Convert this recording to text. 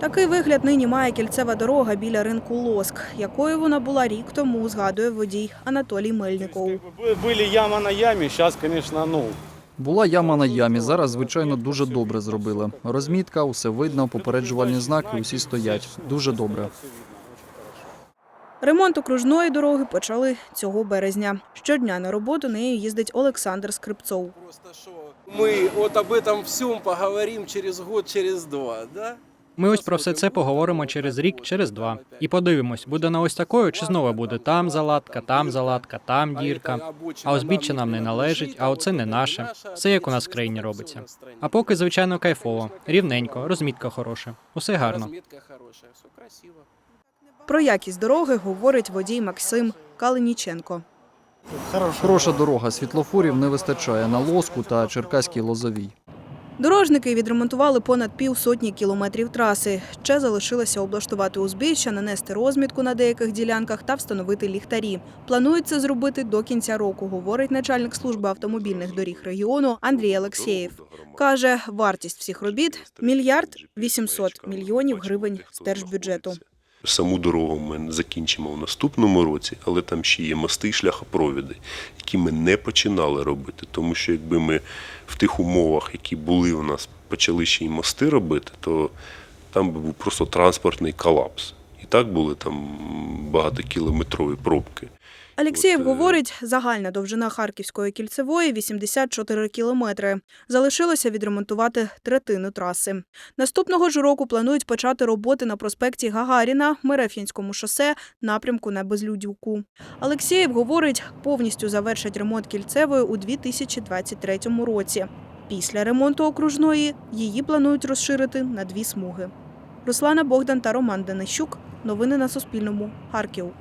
Такий вигляд нині має кільцева дорога біля ринку Лоск, якою вона була рік тому, згадує водій Анатолій Мельников. Были яма на яме, сейчас, конечно, ну, Була яма на ямі. Зараз, звичайно, дуже добре зробили. Розмітка, усе видно, попереджувальні знаки, усі стоять. Дуже добре. Ремонт окружної дороги почали цього березня. Щодня на роботу нею їздить Олександр Скрипцов. Просто что мы вот об этом всем поговорим через год, через два, да? Ми ось про все це поговоримо через рік, через два. І подивимось, буде на ось такою, чи знову буде там заладка, там заладка, там дірка. А узбіччя нам не належить, а оце не наше. Все як у нас в країні робиться. А поки, звичайно, кайфово, рівненько, розмітка хороша. Усе гарно. Про якість дороги говорить водій Максим Калиніченко. Хороша дорога, світлофорів не вистачає на лоску та черкаській лозовій. Дорожники відремонтували понад півсотні кілометрів траси. Ще залишилося облаштувати узбіччя, нанести розмітку на деяких ділянках та встановити ліхтарі. Планують це зробити до кінця року, говорить начальник служби автомобільних доріг регіону Андрій Олексєєв. Каже, вартість всіх робіт – мільярд 800 мільйонів гривень з держбюджету. Саму дорогу ми закінчимо в наступному році, але там ще є мости і шляхопровіди, які ми не починали робити. Тому що якби ми в тих умовах, які були у нас, почали ще й мости робити, то там би був просто транспортний колапс. І так були там багатокілометрові пробки. Алєксєєв От, е, говорить, загальна довжина Харківської кільцевої – 84 кілометри. Залишилося відремонтувати третину траси. Наступного ж року планують почати роботи на проспекті Гагаріна, Мереф'янському шосе, напрямку на Безлюдівку. Алєксєєв говорить, повністю завершать ремонт кільцевої у 2023 році. Після ремонту окружної її планують розширити на дві смуги. Руслана Богдан та Роман Денищук. Новини на Суспільному. Харків.